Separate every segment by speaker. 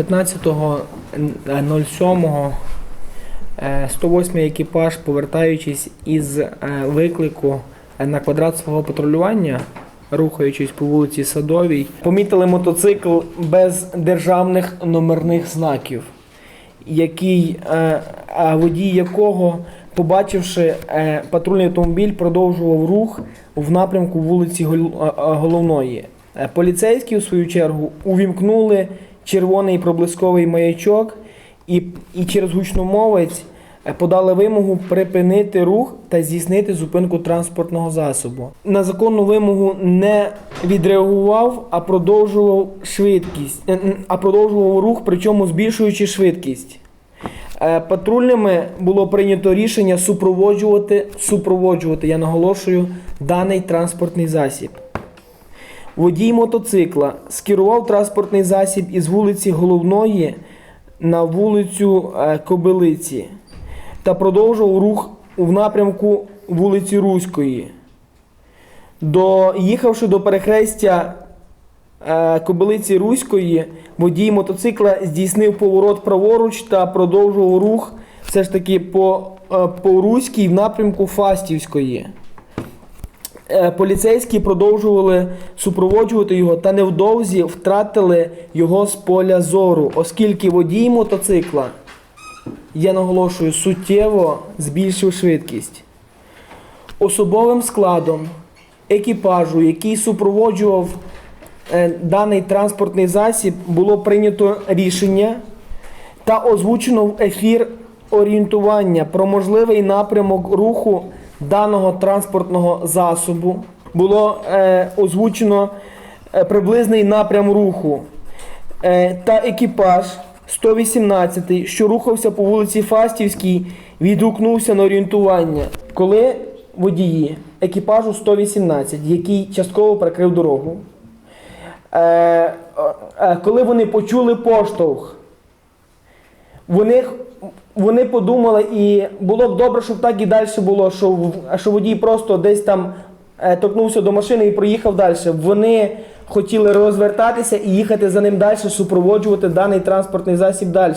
Speaker 1: 15.07 е, 108 екіпаж, повертаючись із е, виклику е, на квадрат свого патрулювання, рухаючись по вулиці Садовій, помітили мотоцикл без державних номерних знаків, який е, водій якого, побачивши е, патрульний автомобіль, продовжував рух в напрямку вулиці Гол- е, е, Головної. Е, Поліцейські, у свою чергу, увімкнули червоний проблисковий маячок і, і через гучномовець е, подали вимогу припинити рух та здійснити зупинку транспортного засобу. На законну вимогу не відреагував, а продовжував швидкість, е, а продовжував рух, причому збільшуючи швидкість. Е, Патрульними було прийнято рішення супроводжувати, супроводжувати, я наголошую, даний транспортний засіб. Водій мотоцикла скерував транспортний засіб із вулиці Головної на вулицю е, Кобилиці та продовжував рух в напрямку вулиці Руської. Доїхавши до перехрестя е, Кобилиці Руської, водій мотоцикла здійснив поворот праворуч та продовжував рух все ж таки по, е, по Руській в напрямку Фастівської. Е, Поліцейські продовжували супроводжувати його та невдовзі втратили його з поля зору, оскільки водій мотоцикла, я наголошую, суттєво збільшив швидкість. Особовим складом екіпажу, який супроводжував е, даний транспортний засіб, було прийнято рішення та озвучено в ефір орієнтування про можливий напрямок руху даного транспортного засобу. Було е, озвучено е, приблизний напрям руху е, та екіпаж 118, що рухався по вулиці Фастівській, відгукнувся на орієнтування, коли водії екіпажу 118, який частково перекрив дорогу. Е, е, коли вони почули поштовх, вони, вони подумали, і було б добре, щоб так і далі було, що, що водій просто десь там е, торкнувся до машини і проїхав далі. Вони хотіли розвертатися і їхати за ним далі, супроводжувати даний транспортний засіб далі.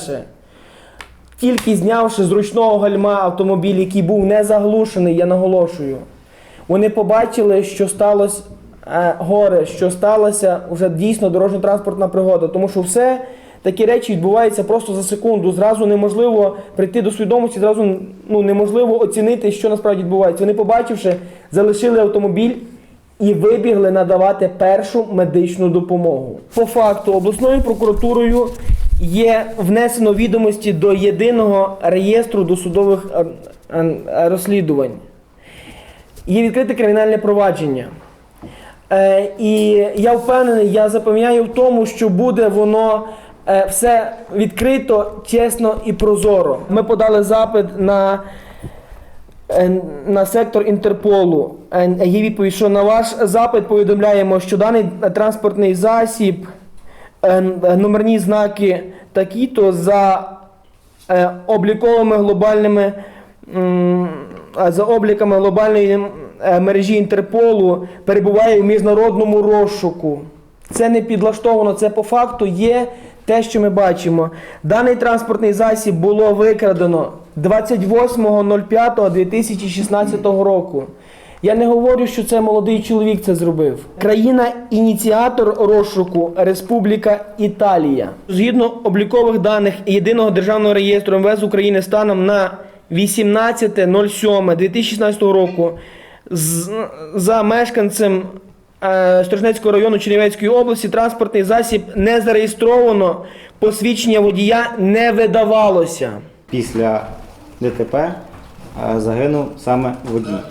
Speaker 1: Тільки знявши з ручного гальма автомобіль, який був не заглушений, я наголошую, вони побачили, що сталося е, горе, що сталася вже дійсно дорожньо-транспортна пригода, тому що все такі речі відбуваються просто за секунду. Зразу неможливо прийти до свідомості, зразу ну, неможливо оцінити, що насправді відбувається. Вони, побачивши, залишили автомобіль і вибігли надавати першу медичну допомогу. По факту, обласною прокуратурою є внесено відомості до єдиного реєстру досудових е, е, розслідувань. Є відкрите кримінальне провадження. Е, і я впевнений, я запевняю в тому, що буде воно все відкрито, чесно і прозоро. Ми подали запит на, е, на сектор Інтерполу. Е, Є відповідь, що на ваш запит повідомляємо, що даний транспортний засіб, е, номерні знаки такі-то за е, обліковими глобальними за обліками глобальної е, мережі Інтерполу перебуває в міжнародному розшуку. Це не підлаштовано, це по факту є те, що ми бачимо. Даний транспортний засіб було викрадено 28.05.2016 року. Я не говорю, що це молодий чоловік це зробив. Країна-ініціатор розшуку Республіка Італія. Згідно облікових даних Єдиного державного реєстру МВС України станом на 18.07.2016 року за мешканцем Сторожнецького району Чернівецької області транспортний засіб не зареєстровано, посвідчення водія не видавалося.
Speaker 2: Після ДТП е, загинув саме водій.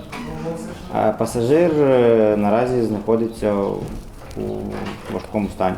Speaker 2: Пасажир е, наразі знаходиться у важкому стані.